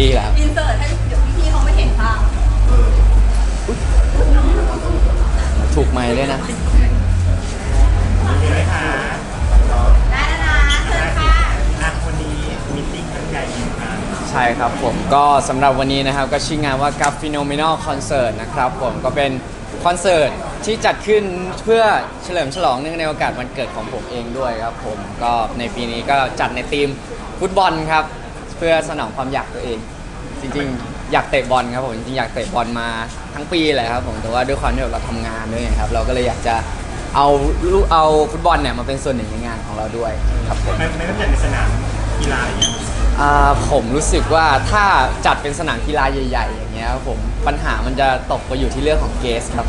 ดีแหละครับอินเสิร์ตให้เดี๋ยวพี่ๆเขาไม่เห็นภาพถูกไหมด้วยนะเลยค่ะได้แล้วนะเชิญค่ะอะวันนี้มีตติ้งครั้งใหญ่อีกครั้งใช่ครับผมก็สำหรับวันนี้นะครับก็ชื่องานว่า g a f Phenomenal Concert นะครับผมก็เป็นคอนเสิร์ตที่จัดขึ้นเพื่อเฉลิมฉลองเนื่องในโอกาสวันเกิดของผมเองด้วยครับผมก็ในปีนี้ก็จัดในทีมฟุตบอลครับเพื่อสนองความอยากตัวเอง จริงๆ อยากเตะบอลครับผมจริงๆอยากเตะบอลมาทั้งปีแหละครับผมแต่ว่าด้วยความที่เราทำงานด้วยไงครับ เราก็เลยอยากจะเอาลูกเอาฟุตบอลเนี่ยมาเป็นส่วนหนึ่งในงานของเราด้วยครับผม ไม่ไม่ต้องจัดในสนามกีฬาอย่างเงี้ยอ่าผมรู้สึกว่าถ้าจัดเป็นสนามกีฬาใหญ่ ๆ อย่างเงี้ยครับผมปัญหามันจะตกไปอยู่ที่เรื่องของเกสครับ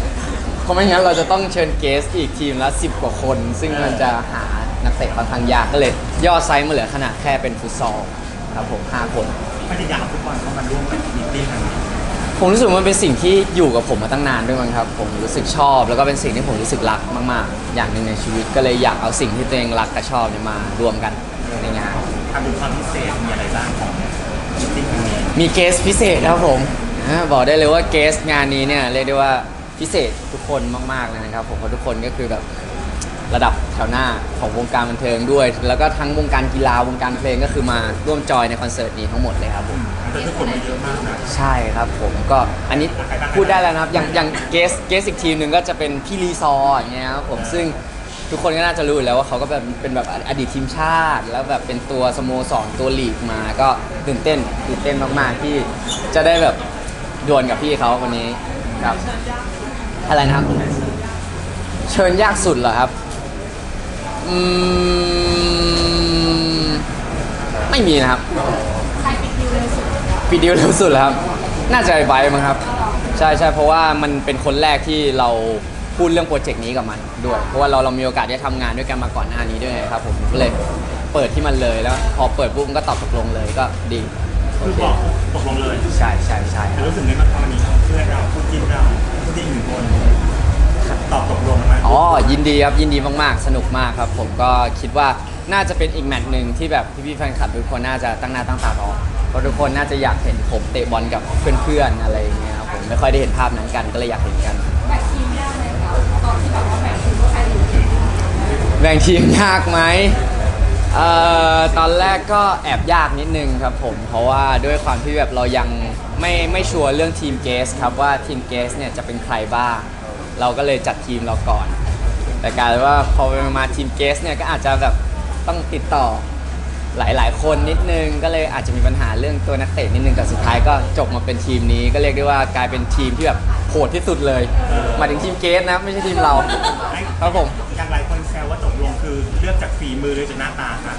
เพราะไม่งั้นเราจะต้องเชิญเกสอีกทีมละ 10 กว่าคน ซึ่งมันจะหานักเตะค่อนข้างยากก็เลย ย่อไซส์มาเหลือขนาดแค่เป็นฟุตซอล ครับผม5คน ไม่ได้อยากเอาฟุตบอลเข้ามาร่วมกับมีตติ้งครั้งนี้ผมรู้สึกว่ามันเป็นสิ่งที่อยู่กับผมมาตั้งนานด้วยมั้งครับ ผมรู้สึกชอบ แล้วก็เป็นสิ่งที่ผมรู้สึกรักมาก ๆ อย่างหนึ่งในชีวิตก็เลยอยากเอาสิ่งที่ตัวเองรักกับชอบเนี่ยมารวมกันในงาน ทำดูความพิเศษมีอะไรบ้างของมีตติ้งครั้งนี้มีเกสพิเศษครับผมอ่าบอกได้เลยว่าเกสงานนี้เนี่ยเรียกได้ว่าพิเศษทุกคนมากๆเลยนะครับผมเพราะทุกคนก็คือแบบ ระดับแถวหน้าของวงการบันเทิงด้วย แล้วก็ทั้งวงการกีฬาวงการเพลงก็คือมาร่วมจอยในคอนเสิร์ตนี้ทั้งหมดเลยครับผมแต่ทุกคนมาเยอะมากนะใช่ครับผมก็อันนี้พูดได้แล้วนะครับอย่างอย่างเกสเกสอีกทีมหนึ่งก็จะเป็นพี่รีซอร์อย่างเงี้ยครับผมซึ่งทุกคนก็น่าจะรู้อยู่แล้วว่าเขาก็แบบเป็นแบบอดีตทีมชาติ แล้วแบบเป็นตัวสโมสรตัวลีกมาก็ตื่นเต้นตื่นเต้นมากๆที่จะได้แบบดวลกับพี่เขาคนนี้ครับอะไรนะครับเชิญยากสุดเหรอครับ อืมไม่มีนะครับใครปิดดิวเร็วสุดปีเดียวเร็วสุดแล้วครับ น่าจะไอ้ไบร์ทมั้งครับ ใช่ใช่เพราะว่ามันเป็นคนแรกที่เราพูดเรื่องโปรเจกต์นี้กับมันด้วย เพราะว่าเราเรามีโอกาสได้ทำงานด้วยกันมาก่อนหน้านี้ด้วยครับผมก็เลยเปิดที่มันเลยแล้ว พอเปิดปุ๊บมันก็ตอบตกลงเลยก็ดีโอคือเคบอกตกลงเลยใช่ใช่ใช่คแต่รับรู้สึกไงบ้างตอนนี้เพื่อนเราคู่จิ้นเราคู่จิ้นหนึ่งคน ตอบตกลงมาอ๋อยินดีครับยินดีมากๆ สนุกมากครับ ผมก็คิดว่าน่าจะเป็นอีกแมตช์หนึ่งที่แบบพี่ๆแฟนคลับทุกคนน่าจะตั้งหน้าตั้งตารอเพราะทุกคนน่าจะอยากเห็นผมเตะบอลกับเพื่อนๆอะไรอย่างเงี้ยครับผมไม่ค่อยได้เห็นภาพนั้นกันก็เลยอยากเห็นกันแบ่งทีมยากไหมคะตอนที่แบบว่าแบ่งทีมว่าใครอยู่ทีมแบ่งทีมยากไหมเอ่อตอนแรกก็แอบยากนิดนึงครับผมเพราะว่าด้วยความที่แบบเรายังไม่ไม่ชัวร์เรื่องทีมเกสครับว่าทีมเกสเนี่ยจะเป็นใครบ้าง เราก็เลยจัดทีมเราก่อน แต่กลายเป็นว่าพอไปมาทีมเกสเนี่ยก็อาจจะแบบต้องติดต่อหลาย ๆ คนนิดนึงก็เลยอาจจะมีปัญหาเรื่องตัวนักเตะนิดนึงแต่สุดท้ายก็จบมาเป็นทีมนี้ก็เรียกได้ว่ากลายเป็นทีมที่แบบโหดที่สุดเลยหมายถึงทีมเกสนะไม่ใช่ทีมเราครับผม อย่างหลายคนแซวว่าตกลงคือเลือกจากฝีมือหรือจากหน้าตาครับ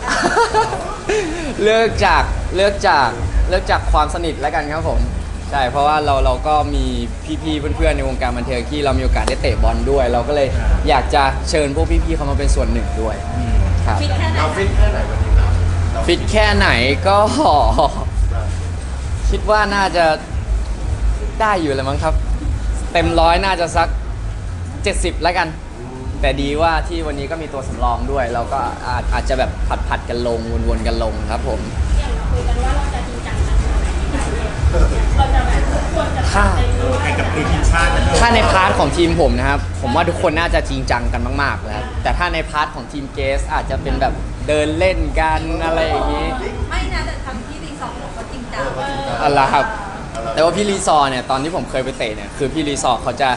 เลือกจากเลือกจากเลือกจากความสนิทแล้วกันครับผม ใช่เพราะว่าเราเราก็มีพี่ๆเพื่อนๆในวงการบันเทิงที่เรามีโอกาสได้เตะบอลด้วย เราก็เลยอยากจะเชิญพวกพี่ๆเขามาเป็นส่วนหนึ่งด้วยครับฟิตแค่ไหนเราฟิตแค่ไหนวันนี้ครับฟิตแค่ไหนก็คิดว่าน่าจะได้อยู่เลยมั้งครับ เต็มร้อยน่าจะสัก 70 แล้วกัน แต่ดีว่าที่วันนี้ก็มีตัวสำรองด้วย เราก็อาจอาจจะแบบผัดผัดๆกันลงวนๆกันลงครับผมอย่างคุยกันว่าเราจะจริงจังกันเราจะแบบ ควรจะถ้าแข่งกับทีมชาตินะเธอถ้าในพาร์ทของทีมผมนะครับ ผมว่าทุกคนน่าจะจริงจังกันมากๆเลยครับแต่ถ้าในพาร์ทของทีมเกสอาจจะเป็นแบบเดินเล่นกันอะไรอย่างนี้ไม่นะแต่ทำที่รีสอร์ทบอกว่าจริงจังอะไรครับ แต่ว่าพี่รีซอร์เนี่ยตอนที่ผมเคยไปเตะเนี่ยคือพี่รีซอร์เขาจะ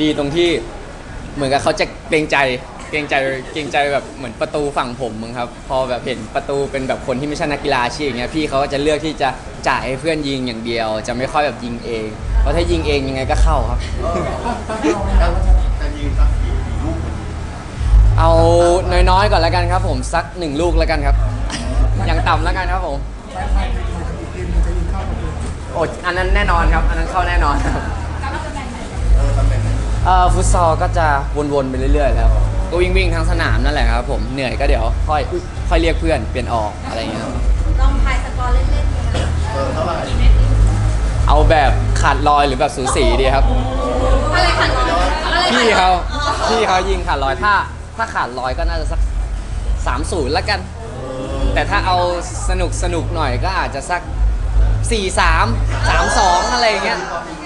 ดีตรงที่เหมือนกับเขาจะเกรงใจ เกรงใจเกรงใจแบบเหมือนประตูฝั่งผมมึงครับ พอแบบเห็นประตูเป็นแบบคนที่ไม่ใช่นักกีฬาอาชีพอย่างเงี้ยพี่เขาก็จะเลือกที่จะจ่ายให้เพื่อนยิงอย่างเดียว จะไม่ค่อยแบบยิงเอง เพราะถ้ายิงเองยังไงก็เข้าครับ จะยืนสักกี่ลูกเอาน้อยๆก่อนแล้วกันครับผมสักหนึ่งลูกแล้วกันครับ อย่างต่ำแล้วกันครับผมโอ้อันนั้นแน่นอนครับอันนั้นเข้าแน่นอนครับเออตำแหน่งไหนเอ่อฟุตซอลก็จะวนๆไปเรื่อยๆแล้ว ก็วิ่งวิ่งๆทั้งสนามนั่นแหละครับผมเหนื่อยก็เดี๋ยวค่อยค่อยเรียกเพื่อนเปลี่ยนออกอะไรอย่างเงี้ยครับลองทายสกอร์เล่นๆดูนะเออเท่าไหร่เอาแบบขาดลอยหรือแบบสูสีดีครับ อะไรขันลอยอะไรขันลอยพี่เขาอ๋อพี่เขายิงขาดลอยถ้า ถ้าขาดลอยก็น่าจะสักสามศูนย์แล้วกัน แต่ถ้าเอาสนุกสนุกหน่อยก็อาจจะสัก4 3 3 2อะไรอย่างเงี้ย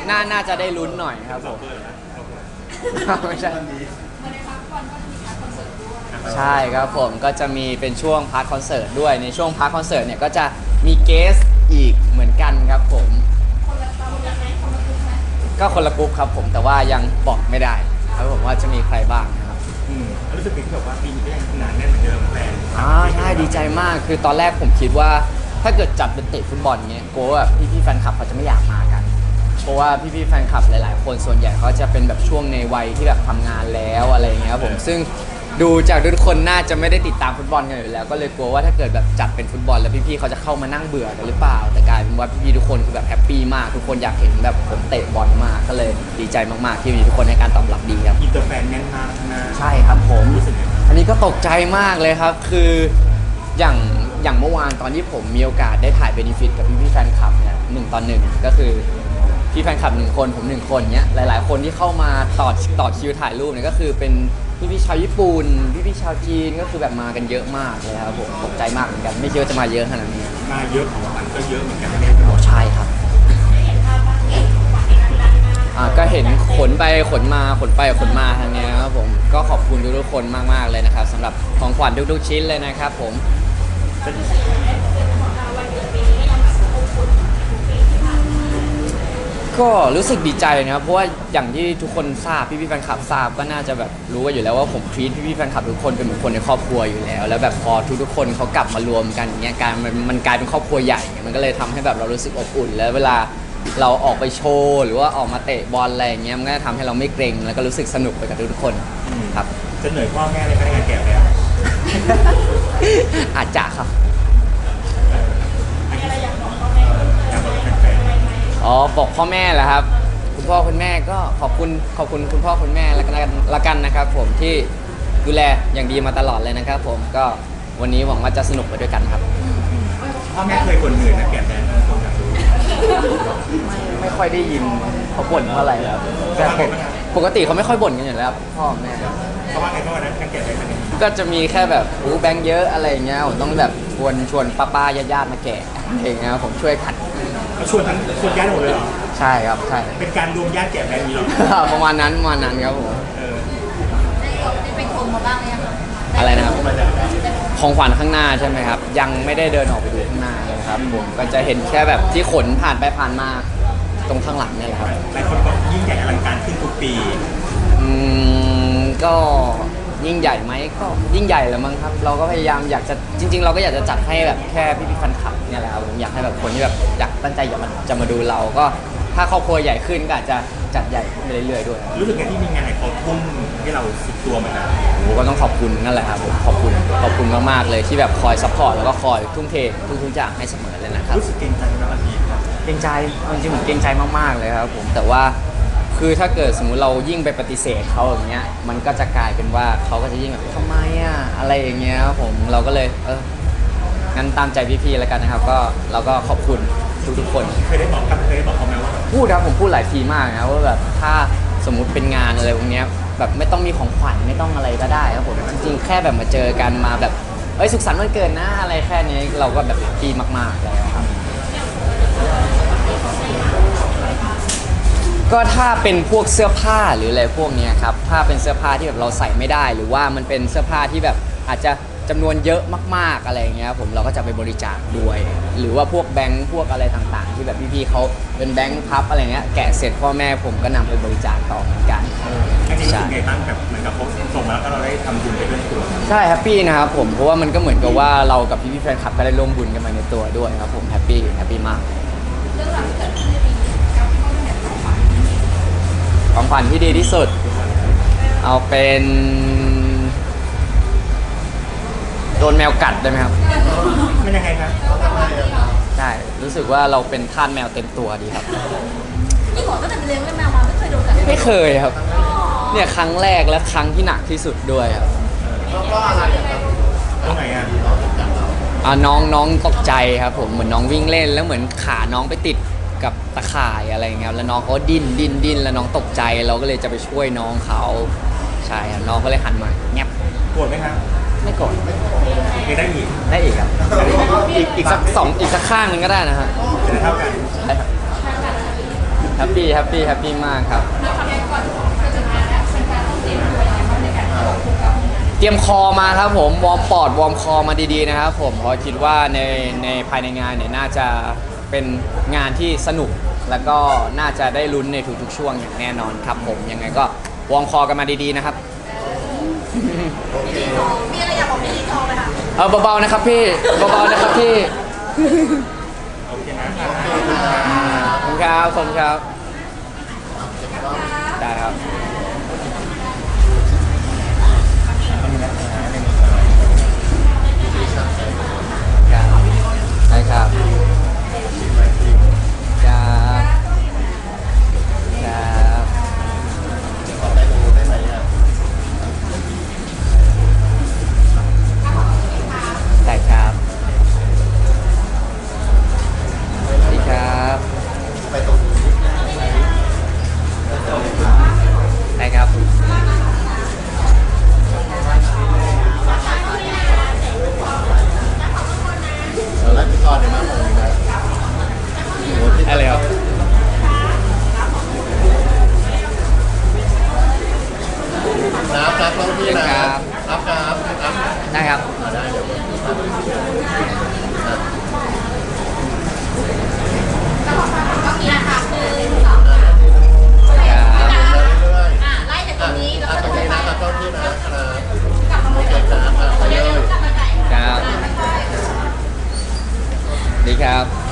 น่าน่าจะได้ลุ้นหน่อยครับผม ไม่ใช่ ใช่ครับผมก็จะมีเป็นช่วงพาร์ทคอนเสิร์ตด้วยในช่วงพาร์ทคอนเสิร์ตเนี่ยก็จะมีเกสอีกเหมือนกันครับผม คนละคนละไหมคนละกลุ่มไหมก็คนละกรุ๊ปครับผมแต่ว่ายังบอกไม่ได้ครับผมว่าจะมีใครบ้างนะครับอืมรู้สึกเป็นที่แบบว่าปีนี้ก็ยังหนาแน่นเหมือนเดิมแฟนอ่าใช่ดีใจมากคือตอนแรกผมคิดว่า ถ้าเกิดจัดเป็นเตะฟุตบอลเงี้ยกลัวว่าพี่ๆแฟนคลับเขาจะไม่อยากมากัน เพราะว่าพี่ๆแฟนคลับหลาย ๆ คนส่วนใหญ่เขาจะเป็นแบบช่วงในวัยที่แบบทำงานแล้วอะไรอย่างเงี้ยครับผมซึ่ง ดูจากทุกคนน่าจะไม่ได้ติดตามฟุตบอลกันอยู่แล้ว ก็เลยกลัวว่าถ้าเกิดแบบจัดเป็นฟุตบอลแล้วพี่ๆเขาจะเข้ามานั่งเบื่อกันหรือเปล่า แต่กลายเป็นว่าพี่ๆทุกคนคือแบบแฮปปี้มากทุกคนอยากเห็นแบบผมเตะบอลมากก็เลยดีใจมากๆที่มีทุกคนให้การตอบรับดีครับอินเตอร์แฟนแน่นมากนะใช่ครับผม รู้สึกไงบ้างอันนี้ก็ตกใจมากเลยครับ คืออย่างอย่างเมื่อวานตอนที่ผมมีโอกาสได้ถ่ายเบนฟิตกับพี่พี่ๆแฟนคลับเนี่ยหนึ่งตอนหนึ่งก็คือพี่แฟนคลับหนึ่งคนผมหนึ่งคนเนี้ยหลาย ๆ คนที่เข้ามาต่อต่อคิวถ่ายรูปเนี่ยก็คือเป็น พี่พี่ๆชาวญี่ปุ่น พี่พี่ๆชาวจีนก็คือแบบมากันเยอะมากเลยครับผมตกใจมากเหมือนกัน ไม่คิดว่าจะมาเยอะขนาดนี้มาเยอะของขวัญก็เยอะเหมือนกันเนี่ยโอ้ใช่ครับอ่าก็เห็นขนไปขนมาขนไปขนมาทางเนี้ยครับผมก็ขอบคุณทุกๆคนมากๆเลยนะครับสำหรับของขวัญทุกๆชิ้นเลยนะครับผม ก็รู้สึกดีใจนะครับ เพราะว่าอย่างที่ทุกคนทราบพี่พี่ๆแฟนคลับทราบก็น่าจะแบบรู้กันอยู่แล้วว่าผมทรีตพี่พี่ๆแฟนคลับทุกคนเป็นเหมือนคนในครอบครัวอยู่แล้ว แล้วแบบพอทุกทุกๆคนเขากลับมารวมกันอย่างเงี้ยการมันมันกลายเป็นครอบครัวใหญ่มันก็เลยทำให้แบบเรารู้สึกอบอุ่น แล้วเวลาเราออกไปโชว์หรือว่าออกมาเตะบอลอะไรอย่างเงี้ยมันก็จะทำให้เราไม่เกรงแล้วก็รู้สึกสนุกไปกับทุกๆคนครับ จะเหนื่อยพ่อแม่เลยก็ในงานแกะแล้วอาจจะครับ มีอะไรอยากบอกพ่อแม่ไหม อยากบอกแฟน อ๋อบอกพ่อแม่แหละครับ คุณพ่อคุณแม่ก็ขอบคุณขอบคุณคุณพ่อคุณแม่แล้วกันละกันนะครับ ผมที่ดูแลอย่างดีมาตลอดเลยนะครับ ผมก็วันนี้หวังว่าจะสนุกไปด้วยกันครับๆพ่อแม่เคยบ่นเหนื่อยนะแกะแดนผมอยากรู้ไม่ค่อยได้ยินเขาบ่นเท่าไหร่ครับแต่ปกปกติเขาไม่ค่อยบ่นกันอยู่แล้วพ่อแม่เขาว่าไงเขาว่านะการแกะแดนมันเนี่ยก็จะมีแค่แบบอู้แบงค์เยอะอะไรอย่างเงี้ยผมต้องแบบชวนชวนป้าป้าๆญาติๆมาแกะอะไรอย่างเงี้ยผมช่วยขัดเขา ชวนทั้งชวนญาติหมดเลยเหรอ ใช่ครับใช่ เป็นการรวมญาติแกะแดนนี้เหรอ ประมาณนั้นประมาณนั้นครับผมเออได้ไปชมมาบ้างหรือยังคะอะไรนะครับ มาจากของขวัญข้างหน้าใช่ไหมครับ ยังไม่ได้เดินออกไปดูข้างหน้าเลยครับผมก็จะเห็นแค่แบบที่ขนผ่านไปผ่านมาตรงข้างหลังเนี่ยแหละครับหลายคนบอกยิ่งใหญ่อลังการขึ้นทุกปี อืมก็ ยิ่งใหญ่ไหมก็ยิ่งใหญ่แหละมั้งครับ เราก็พยายามอยากจะจริง ๆ เราก็อยากจะจัดให้แบบแค่พี่พี่ๆแฟนคลับเนี่ยแหละครับผมอยากให้แบบคนที่แบบอยากตั้งใจอยากมาจะมาดูเราก็ ถ้าครอบครัวใหญ่ขึ้นก็อาจจะจัดใหญ่ขึ้นไปเรื่อยๆด้วยครับ รู้สึกไงที่มีงานไหนเขาทุ่มให้เราสุดตัวเหมือนกันโอ้ก็ต้องขอบคุณนั่นแหละครับผมขอบคุณขอบคุณมากๆเลยที่แบบคอยซัพพอร์ตแล้วก็คอยทุ่มเททุกๆอย่างให้เสมอเลยนะครับ รู้สึกเกรงใจนะบางทีครับ เกรงใจเอาจริงๆผมเกรงใจมากๆเลยครับผมแต่ว่า คือถ้าเกิดสมมุติเรายิ่งไปปฏิเสธเขาอย่างเงี้ย มันก็จะกลายเป็นว่าเขาก็จะยิ่งแบบทำไมอะอะไรอย่างเงี้ยครับผมเราก็เลยเอองั้นตามใจพี่ๆแล้วกันนะครับ ก็เราก็ขอบคุณทุกๆคน เคยได้บอกครับเคยได้บอกเขาไหมว่าแบบพูดครับผมพูดหลายทีมากนะว่าแบบถ้าสมมุติเป็นงานอะไรพวกเนี้ยแบบไม่ต้องมีของขวัญไม่ต้องอะไรก็ได้ครับผมจริงๆแค่แบบมาเจอกันมาแบบเอ้ยสุขสันต์วันเกิดนะอะไรแค่นี้เราก็แบบดีมากๆแล้วครับ ก็ถ้าเป็นพวกเสื้อผ้าหรืออะไรพวกเนี้ยครับถ้าเป็นเสื้อผ้าที่แบบเราใส่ไม่ได้ หรือว่ามันเป็นเสื้อผ้าที่แบบอาจจะจำนวนเยอะมาก ๆอะไรอย่างเงี้ยผมเราก็จะไปบริจาคด้วย หรือว่าพวกแบงค์พวกอะไรต่างๆ ที่แบบพี่ๆเขาเป็นแบงค์พับอะไรเงี้ยแกะเสร็จพ่อแม่ผมก็นำไปบริจาคต่อเหมือนกัน จริงๆรู้สึกไงบ้างแบบเหมือนกับเขาส่งมาแล้วก็เราได้ทำบุญไปด้วยตัวใช่แฮปปี้นะครับผมเพราะว่ามันก็เหมือนกับว่าเรากับพี่ๆแฟนคลับก็ได้ร่วมบุญกันมาในตัวด้วยครับผมแฮปปี้แฮปปี้มาก เรื่องราวที่เกิดขึ้นใน ของขวัญที่ดีที่สุด เอาเป็นโดนแมวกัดได้ไหมครับ มันยังไงครับใช่รู้สึกว่าเราเป็นทาสแมวเต็มตัวดีครับ นี่หมอตั้งแต่เลี้ยงแมวมาไม่เคยโดนกัดไม่เคยครับ เนี่ยครั้งแรกและครั้งที่หนักที่สุดด้วยครับตรงไหนอะอ่าน้องน้องตกใจครับผมเหมือนน้องวิ่งเล่นแล้วเหมือนขาน้องไปติด กับตะข่ายอะไรอย่างเงี้ยแล้วน้องเขาก็ดิ้นดิ้นดิ้นแล้วน้องตกใจเราก็เลยจะไปช่วยน้องเขาใช่ครับน้องก็เลยหันมาแงบโกรธไหมครับไม่โกรธยังได้อีกได้อีกครับมีอีกอีกสักสองอีกสักข้างหนึ่งก็ได้นะฮะจะได้เท่ากันใช่ครับแฮปปี้แฮปปี้แฮปปี้มากครับเตรียมคอมาครับผมวอร์มปอดวอร์มคอมาดีๆนะครับผมเพราะคิดว่าในในภายในงานเนี่ยน่าจะ เป็นงานที่สนุก แล้วก็น่าจะได้ลุ้นในทุกๆช่วงอย่างแน่นอนครับผมยังไงก็วอร์มคอกันมาดีๆนะครับมีอะไรอยากบอกพี่ลีทองไหมคะเออเบาๆนะครับพี่เบาๆนะครับพี่โอเคนะขอบคุณครับขอบคุณครับ อโมเคเดลครับอะไปเดี๋เลยวยกลับมาใหม่ครับค่อยๆดีครับ